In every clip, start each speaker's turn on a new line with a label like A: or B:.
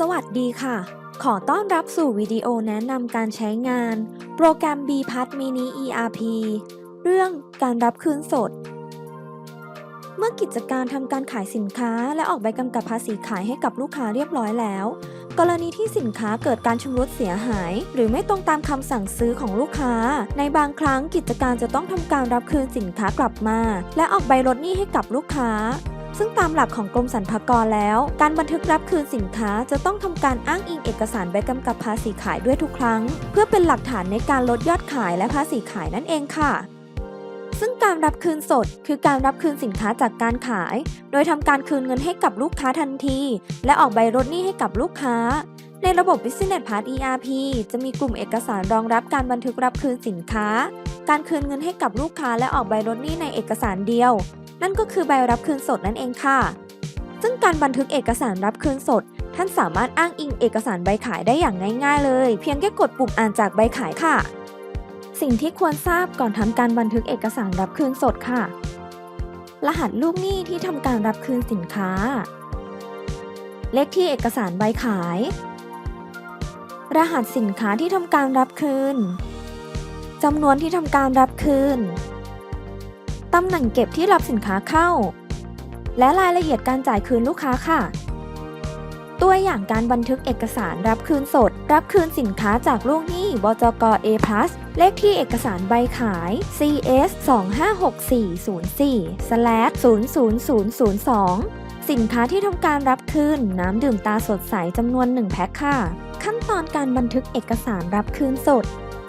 A: สวัสดีค่ะ ขอต้อนรับสู่วิดีโอแนะนำการใช้งาน โปรแกรม b p a s Mini ERP เรื่องการรับคืนสด เมื่อกิจการทำการขายสินค้า และออกใบกำกับภาษีขายให้กับลูกค้าเรียบร้อยแล้ว กรณีที่สินค้าเกิดการชำรุดเสียหาย หรือไม่ตรงตามคำสั่งซื้อของลูกค้า ในบางครั้งกิจการจะต้องทำการรับคืนสินค้ากลับมา และออกใบลดหนี้ให้กับลูกค้า ซึ่งตามหลักของกรมสรรพากรแล้ว การบันทึกรับคืนสินค้าจะต้องทำการอ้างอิงเอกสารใบกำกับภาษีขายด้วยทุกครั้ง เพื่อเป็นหลักฐานในการลดยอดขายและภาษีขายนั่นเองค่ะซึ่งการรับคืนสด คือการรับคืนสินค้าจากการขาย โดยทำการคืนเงินให้กับลูกค้าทันที และออกใบลดหนี้ให้กับลูกค้า ในระบบ Business Pass ERP จะมีกลุ่มเอกสารรองรับการบันทึกรับคืนสินค้า การคืนเงินให้กับลูกค้าและออกใบลดหนี้ในเอกสารเดียว นั่นก็คือใบรับคืนสดนั่นเองค่ะ ซึ่งการบันทึกเอกสารรับคืนสด ท่านสามารถอ้างอิงเอกสารใบขายได้อย่างง่าย ๆ เลย เพียงแค่กดปุ่มอ่านจากใบขายค่ะ สิ่งที่ควรทราบก่อนทำการบันทึกเอกสารรับคืนสดค่ะ รหัสลูกหนี้ที่ทำการรับคืนสินค้า เลขที่เอกสารใบขาย รหัสสินค้าที่ทำการรับคืนจำนวนที่ทำการรับคืน ตำแหน่งเก็บที่รับสินค้าเข้า และรายละเอียดการจ่ายคืนลูกค้าค่ะ ตัวอย่างการบันทึกเอกสารรับคืนสด รับคืนสินค้าจากลูกหนี้บจก A+ เลขที่เอกสารใบขาย CS 256404/00002 สินค้าที่ทำการรับคืน น้ำดื่มตาสดใสจำนวน 1 แพ็คค่ะ ขั้นตอนการบันทึกเอกสารรับคืนสด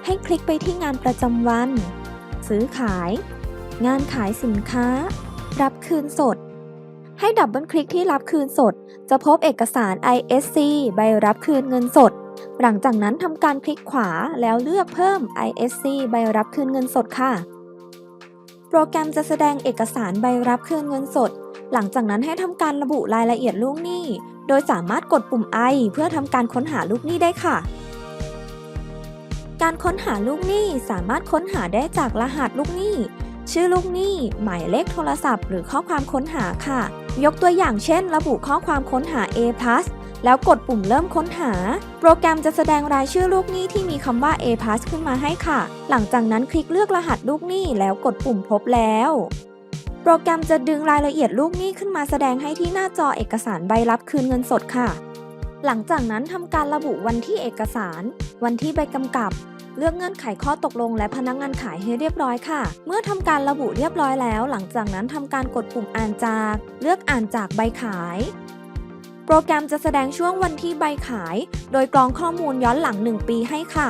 A: ให้คลิกไปที่งานประจำวัน ซื้อขาย งานขายสินค้า รับคืนสด ให้ดับเบิลคลิกที่รับคืนสด จะพบเอกสาร ISC ใบรับคืนเงินสด หลังจากนั้นทำการคลิกขวาแล้วเลือกเพิ่ม ISC ใบรับคืนเงินสดค่ะ โปรแกรมจะแสดงเอกสารใบรับคืนเงินสด หลังจากนั้นให้ทำการระบุรายละเอียดลูกหนี้ โดยสามารถกดปุ่ม I เพื่อทำการค้นหาลูกหนี้ได้ค่ะการค้นหาลูกหนี้สามารถค้นหาได้จากรหัสลูกหนี้ ชื่อลูกหนี้ หมายเลขโทรศัพท์ หรือข้อความค้นหาค่ะ ยกตัวอย่างเช่น ระบุข้อความค้นหา A+ แล้วกดปุ่มเริ่มค้นหา โปรแกรมจะแสดงรายชื่อลูกหนี้ที่มีคำว่า A+ ขึ้นมาให้ค่ะ หลังจากนั้นคลิกเลือกรหัสลูกหนี้แล้วกดปุ่มพบแล้ว โปรแกรมจะดึงรายละเอียดลูกหนี้ขึ้นมาแสดงให้ที่หน้าจอเอกสารใบรับคืนเงินสดค่ะ หลังจากนั้นทำการระบุวันที่เอกสาร วันที่ใบกำกับ เลือกเงื่อนไขข้อตกลงและพนักงานขายให้เรียบร้อยค่ะ เมื่อทำการระบุเรียบร้อยแล้ว หลังจากนั้นทำการกดปุ่มอ่านจาก เลือกอ่านจากใบขาย โปรแกรมจะแสดงช่วงวันที่ใบขาย โดยกรองข้อมูลย้อนหลัง 1 ปีให้ค่ะ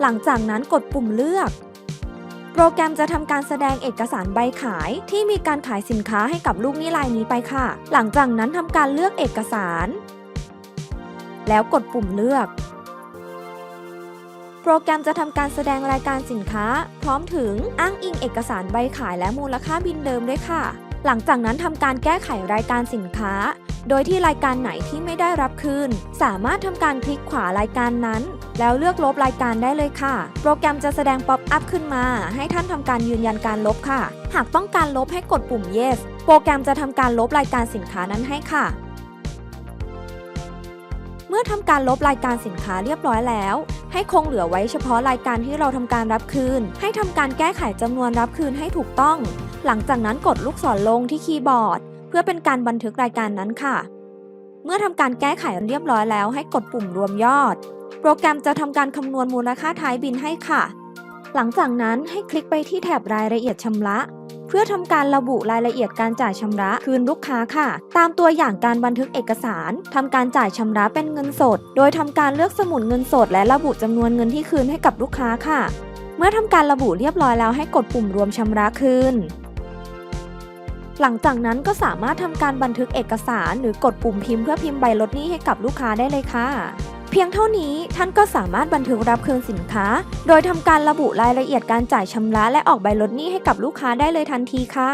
A: หลังจากนั้นกดปุ่มเลือกโปรแกรมจะทำการแสดงเอกสารใบขายที่มีการขายสินค้าให้กับลูกหนี้รายนี้ไปค่ะ หลังจากนั้นทำการเลือกเอกสาร แล้วกดปุ่มเลือก โปรแกรมจะทำการแสดงรายการสินค้า พร้อมถึงอ้างอิงเอกสารใบขายและมูลค่าบินเดิมด้วยค่ะ หลังจากนั้นทำการแก้ไขรายการสินค้า โดยที่รายการไหนที่ไม่ได้รับคืน สามารถทำการคลิกขวารายการนั้น แล้วเลือกลบรายการได้เลยค่ะ โปรแกรมจะแสดงป๊อปอัพขึ้นมา ให้ท่านทำการยืนยันการลบค่ะ หากต้องการลบให้กดปุ่ม yes โปรแกรมจะทำการลบรายการสินค้านั้นให้ค่ะเมื่อทำการลบรายการสินค้าเรียบร้อยแล้ว ให้คงเหลือไว้เฉพาะรายการที่เราทำการรับคืน ให้ทำการแก้ไขจำนวนรับคืนให้ถูกต้อง หลังจากนั้นกดลูกศรลงที่คีย์บอร์ด เพื่อเป็นการบันทึกรายการนั้นค่ะ เมื่อทำการแก้ไขเรียบร้อยแล้ว ให้กดปุ่มรวมยอด โปรแกรมจะทำการคำนวณมูลค่าท้ายบินให้ค่ะ หลังจากนั้นให้คลิกไปที่แถบรายละเอียดชำระ พื่อทำการระบุรายละเอียดการจ่ายชำระคืนลูกค้าค่ะ ตามตัวอย่างการบันทึกเอกสารทำการจ่ายชำระเป็นเงินสด โดยทำการเลือกสมุดเงินสด และระบุจำนวนเงินที่คืนให้กับลูกค้าค่ะ เมื่อทำการระบุเรียบร้อยแล้วให้กดปุ่มรวมชำระคืนหลังจากนั้นก็สามารถทำการบันทึกเอกสารหรือกดปุ่มพิมพ์เพื่อพิมพ์ใบลดหนี้ให้กับลูกค้าได้เลยค่ะ พียงเท่านี้ท่านก็สามารถบันทึกรับคืนสินค้า โดยทำการระบุรายละเอียดการจ่ายชำระและออกใบลดหนี้ให้กับลูกค้าได้เลยทันทีค่ะ